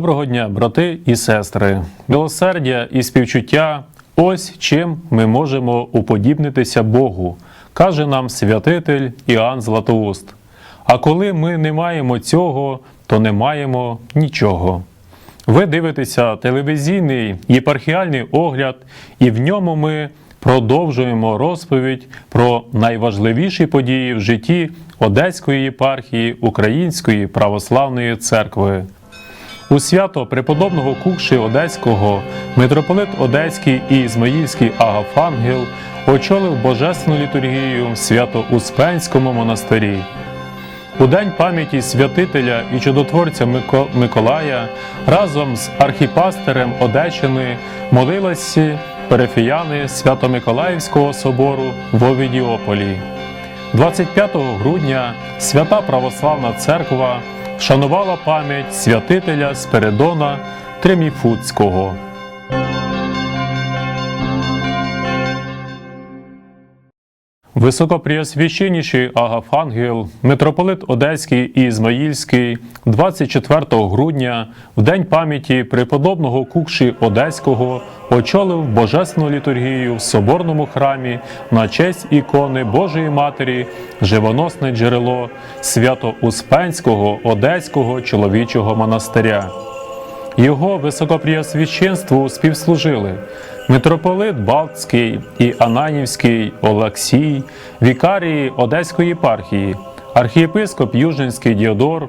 Доброго дня, брати і сестри, милосердя і співчуття ось чим ми можемо уподібнитися Богу, каже нам святитель Іоанн Златоуст. А коли ми не маємо цього, то не маємо нічого. Ви дивитеся телевізійний єпархіальний огляд, і в ньому ми продовжуємо розповідь про найважливіші події в житті Одеської єпархії Української православної церкви. У свято преподобного Кукши Одеського митрополит Одеський і Ізмаїльський Агафангел очолив божественну літургію в Свято-Успенському монастирі. У день пам'яті святителя і чудотворця Миколая разом з архіпастерем Одещини молилися парафіяни Свято-Миколаївського собору в Овідіополі. 25 грудня Свята Православна Церква вшанувала пам'ять святителя Спиридона Триміфуцького. Високопреосвященніший Агафангел, митрополит Одеський і Ізмаїльський 24 грудня, в день пам'яті преподобного Кукші Одеського, очолив божественну літургію в соборному храмі на честь ікони Божої Матері, живоносне джерело Свято-Успенського Одеського чоловічого монастиря. Його високопреосвященству співслужили митрополит Балтський і Ананівський Олексій, вікарії Одеської єпархії, архієпископ Южинський Діодор,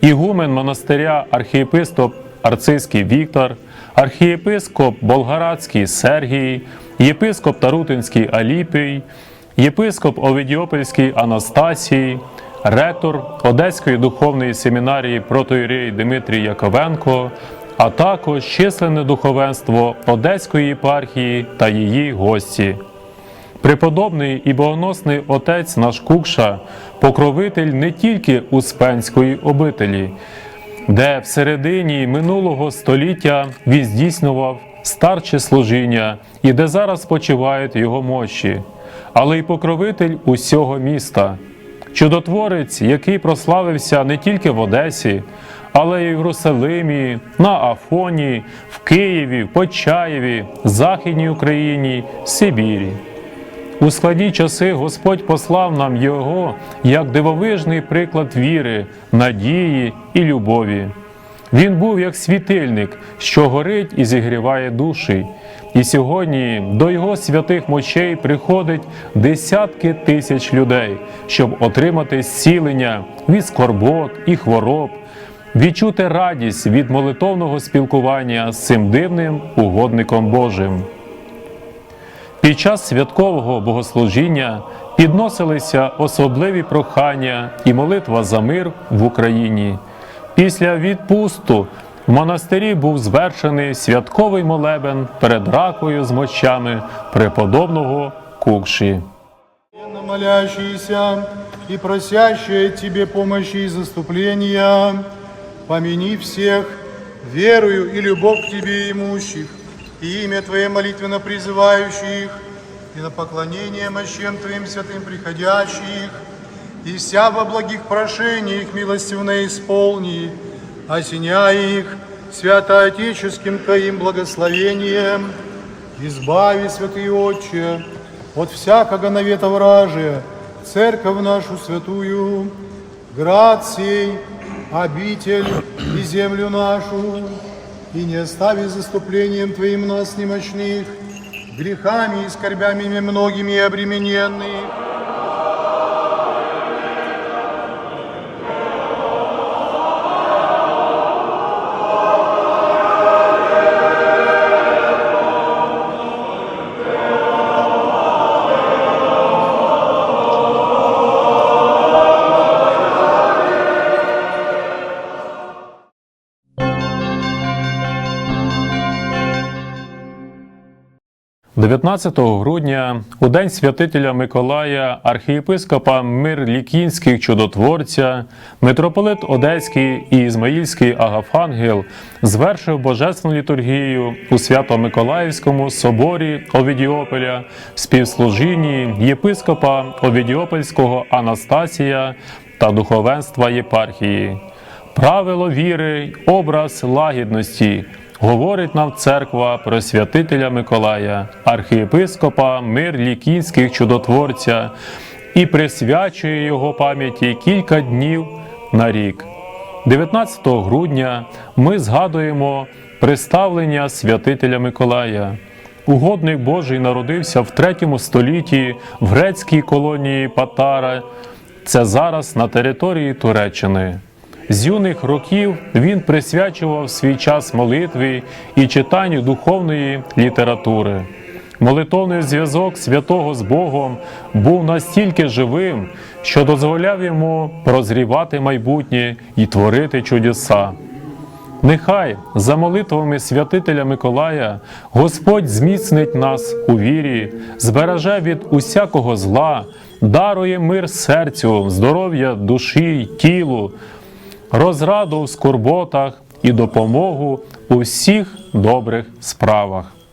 ігумен монастиря архієпископ Арцизький Віктор, архієпископ Болгарадський Сергій, єпископ Тарутинський Аліпій, єпископ Овідіопольський Анастасій, ректор Одеської духовної семінарії протоїрей Дмитрій Яковенко, а також численне духовенство Одеської єпархії та її гості. Преподобний і богоносний отець наш Кукша, покровитель не тільки Успенської обителі, де в середині минулого століття він здійснював старче служіння і де зараз спочивають його мощі, але й покровитель усього міста. Чудотворець, який прославився не тільки в Одесі, але й в Єрусалимі, на Афоні, в Києві, Почаєві, Західній Україні, Сибірі. У складні часи Господь послав нам Його як дивовижний приклад віри, надії і любові. Він був як світильник, що горить і зігріває душі. І сьогодні до Його святих мочей приходить десятки тисяч людей, щоб отримати зцілення від скорбот і хвороб, відчути радість від молитовного спілкування з цим дивним угодником Божим. Під час святкового богослужіння підносилися особливі прохання і молитва за мир в Україні. Після відпусту в монастирі був звершений святковий молебен перед ракою з мощами преподобного Кукші. Молящиеся и просящие Тебе помощи и заступления, помяни всех, верую и любовь к Тебе имущих, и имя Твое молитвенно призывающих, и на поклонение мощам Твоим святым приходящих, и вся во благих прошениях милостивно исполни, осеняй их святоотеческим Твоим благословением, избави, Святый Отче, от всякого навета вражия, церковь нашу святую, град сей, обитель и землю нашу, и не остави заступлением Твоим нас немощных, грехами и скорбями многими обремененных, – 19 грудня, у день святителя Миколая, архієпископа Мирлікінських чудотворця, митрополит Одеський і Ізмаїльський Агафангел звершив божественну літургію у Свято-Миколаївському соборі Овідіополя в співслужінні єпископа Овідіопольського Анастасія та духовенства єпархії. Правило віри, образ лагідності. Говорить нам церква про святителя Миколая, архієпископа мир лікінських чудотворця і присвячує його пам'яті кілька днів на рік. 19 грудня ми згадуємо представлення святителя Миколая. Угодник Божий народився в 3 столітті в грецькій колонії Патара. Це зараз на території Туреччини. З юних років він присвячував свій час молитві і читанню духовної літератури. Молитовний зв'язок святого з Богом був настільки живим, що дозволяв йому прозрівати майбутнє і творити чудеса. Нехай за молитвами святителя Миколая Господь зміцнить нас у вірі, збереже від усякого зла, дарує мир серцю, здоров'я душі й тілу, розраду в скорботах і допомогу у всіх добрих справах. –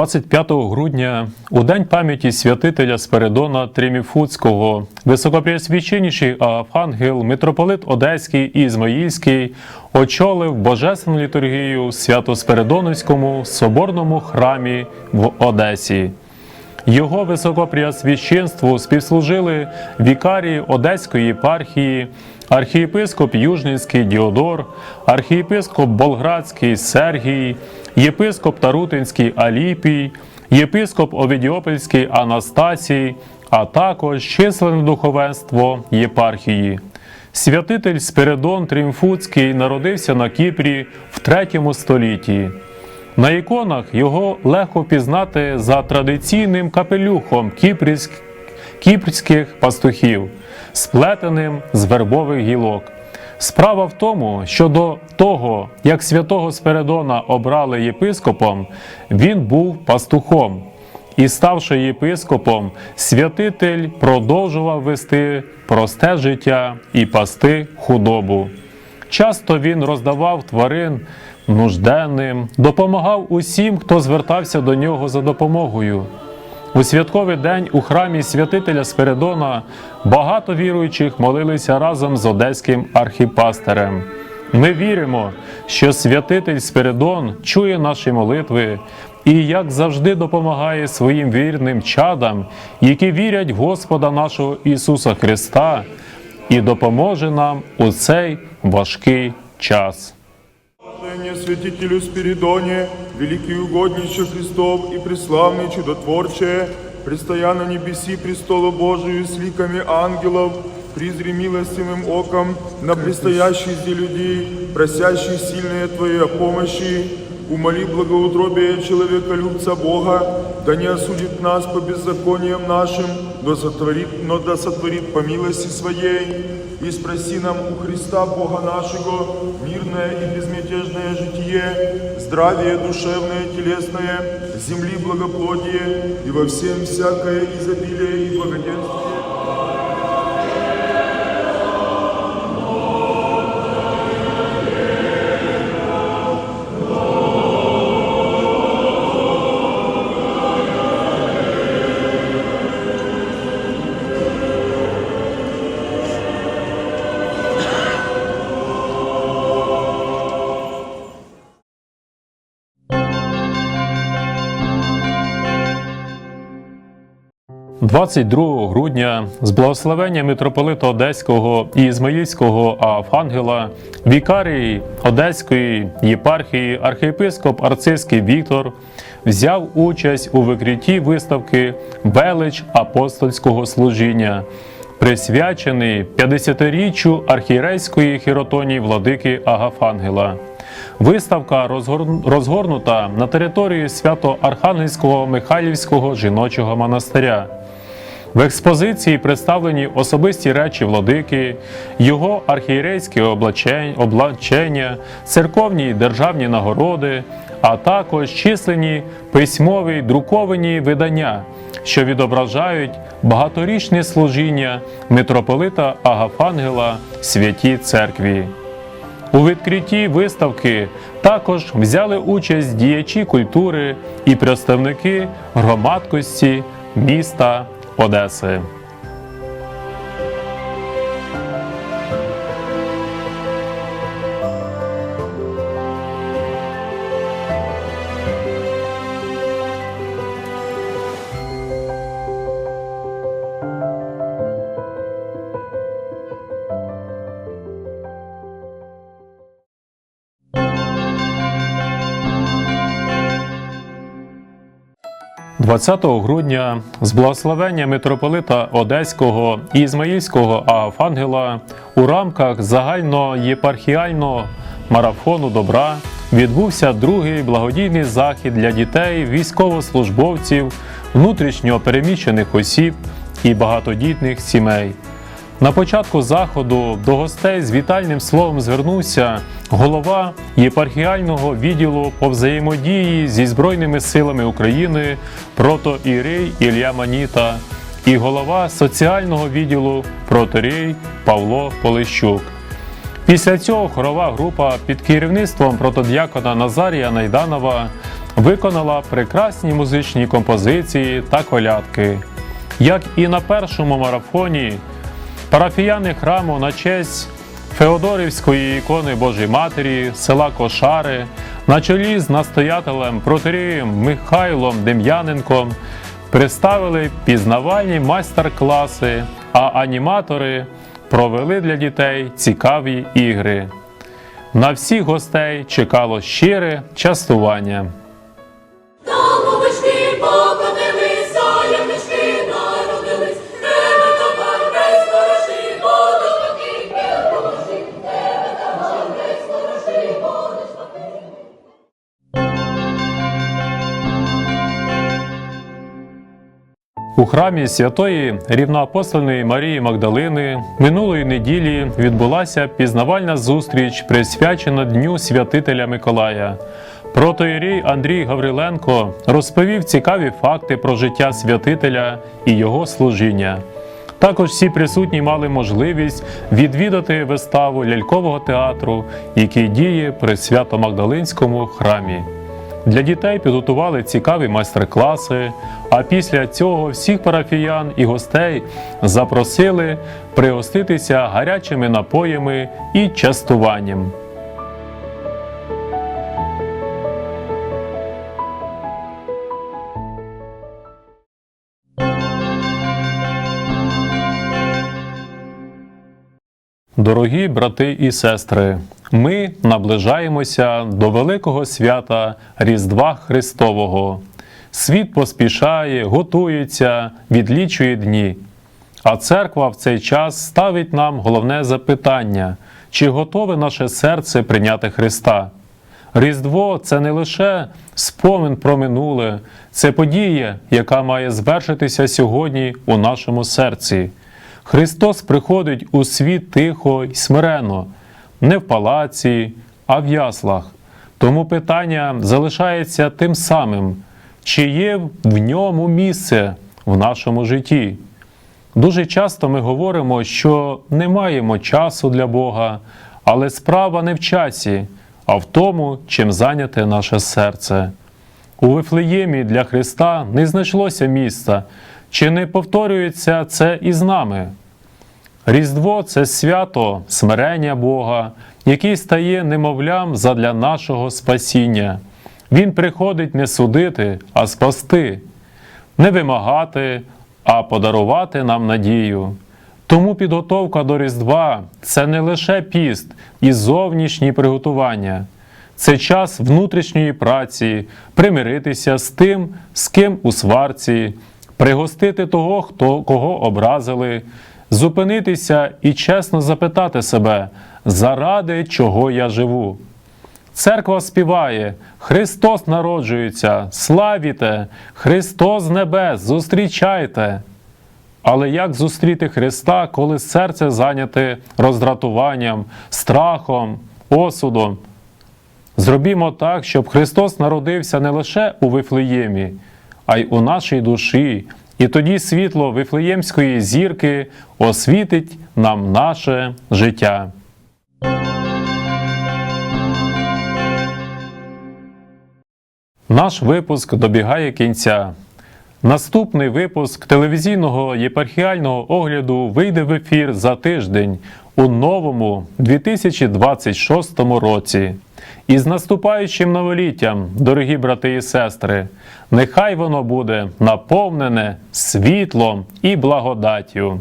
25 грудня, у день пам'яті святителя Спиридона Триміфуцького, високопреосвященніший архангел, митрополит Одеський і Ізмаїльський очолив божественну літургію в Свято-Спиридоновському соборному храмі в Одесі. Його високопреосвященству співслужили вікарії Одеської єпархії, архієпископ Южненський Діодор, архієпископ Болградський Сергій, єпископ Тарутинський Аліпій, єпископ Овідіопольський Анастасій, а також численне духовенство єпархії. Святитель Спиридон Трімфуцький народився на Кіпрі в 3 столітті. На іконах його легко впізнати за традиційним капелюхом кіпрськ... кіпрських пастухів, сплетеним з вербових гілок. Справа в тому, що до того, як святого Спиридона обрали єпископом, він був пастухом. І, ставши єпископом, святитель продовжував вести просте життя і пасти худобу. Часто він роздавав тварин нужденним, допомагав усім, хто звертався до нього за допомогою. У святковий день у храмі святителя Спиридона багато віруючих молилися разом з одеським архіпастерем. Ми віримо, що святитель Спиридон чує наші молитви і, як завжди, допомагає своїм вірним чадам, які вірять в Господа нашого Ісуса Христа, і допоможе нам у цей важкий час. Служение святителю Спиридоне, великий угодниче Христов и преславный чудотворче, предстоя на небеси престолу Божию с ликами ангелов, призри милостивым оком на предстоящих зде людей, просящих сильные Твоей о помощи, умоли благоутробие человеколюбца Бога, да не осудит нас по беззакониям нашим, но сотворит, но да сотворит по милости Своей, и спроси нам у Христа Бога нашего мирное и безмятежное житие, здравие душевное, телесное, земли благоплодие и во всем всякое изобилие и благоденствие. – 22 грудня з благословення митрополита Одеського і Ізмаїльського Афангела, вікарії Одеської єпархії, архієпископ Арцизький Віктор взяв участь у викритті виставки Велич апостольського служіння. присвячений 50-річчю архієрейської хіротонії владики Агафангела. Виставка розгорнута на території Свято-Архангельського Михайлівського жіночого монастиря. В експозиції представлені особисті речі владики, його архієрейське облачення, церковні й державні нагороди, а також численні письмові друковані видання, що відображають багаторічне служіння митрополита Агафангела Святій Церкві. У відкритті виставки також взяли участь діячі культури і представники громадськості міста Одеси. – 20 грудня з благословення митрополита Одеського і Ізмаїльського Афангела у рамках загальноєпархіального марафону добра відбувся другий благодійний захід для дітей, військовослужбовців, внутрішньо переміщених осіб і багатодітних сімей. На початку заходу до гостей з вітальним словом звернувся голова єпархіального відділу по взаємодії зі Збройними силами України протоірей Ілля Маніта і голова соціального відділу протоірей Павло Полищук. Після цього хорова група під керівництвом протодіакона Назарія Найданова виконала прекрасні музичні композиції та колядки. Як і на першому марафоні, Парафіяни храму на честь Феодорівської ікони Божої Матері, села Кошари, на чолі з настоятелем протирієм Михайлом Дем'яненком представили пізнавальні майстер-класи, а аніматори провели для дітей цікаві ігри. На всіх гостей чекало щире частування. У храмі святої рівноапостольної Марії Магдалини минулої неділі відбулася пізнавальна зустріч, присвячена Дню святителя Миколая. Протоїрій Андрій Гавриленко розповів цікаві факти про життя святителя і його служіння. Також всі присутні мали можливість відвідати виставу лялькового театру, який діє при Свято-Магдалинському храмі. Для дітей підготували цікаві майстер-класи, а після цього всіх парафіян і гостей запросили пригоститися гарячими напоями і частуванням. Дорогі брати і сестри, ми наближаємося до великого свята Різдва Христового. Світ поспішає, готується, відлічує дні. А церква в цей час ставить нам головне запитання: чи готове наше серце прийняти Христа? Різдво це не лише спомин про минуле, це подія, яка має звершитися сьогодні у нашому серці. Христос приходить у світ тихо й смирено, не в палаці, а в яслах. Тому питання залишається тим самим, чи є в ньому місце в нашому житті. Дуже часто ми говоримо, що не маємо часу для Бога, але справа не в часі, а в тому, чим зайняте наше серце. У Вифлеємі для Христа не знайшлося місця, чи не повторюється це і з нами. Різдво це свято смирення Бога, який стає немовлям задля нашого спасіння. Він приходить не судити, а спасти, не вимагати, а подарувати нам надію. Тому підготовка до Різдва це не лише піст і зовнішні приготування, це час внутрішньої праці, примиритися з тим, з ким у сварці, пригостити того, хто, кого образили, зупинитися і чесно запитати себе, заради чого я живу. Церква співає Христос народжується, славіте, Христос небес, зустрічайте. Але як зустріти Христа, коли серце зайняте роздратуванням, страхом, осудом? Зробімо так, щоб Христос народився не лише у Вифлеємі, а й у нашій душі, і тоді світло Вифлеємської зірки освітить нам наше життя. Наш випуск добігає кінця. Наступний випуск телевізійного єпархіального огляду вийде в ефір за тиждень у новому 2026 році. І з наступаючим новоліттям, дорогі брати і сестри, нехай воно буде наповнене світлом і благодаттю.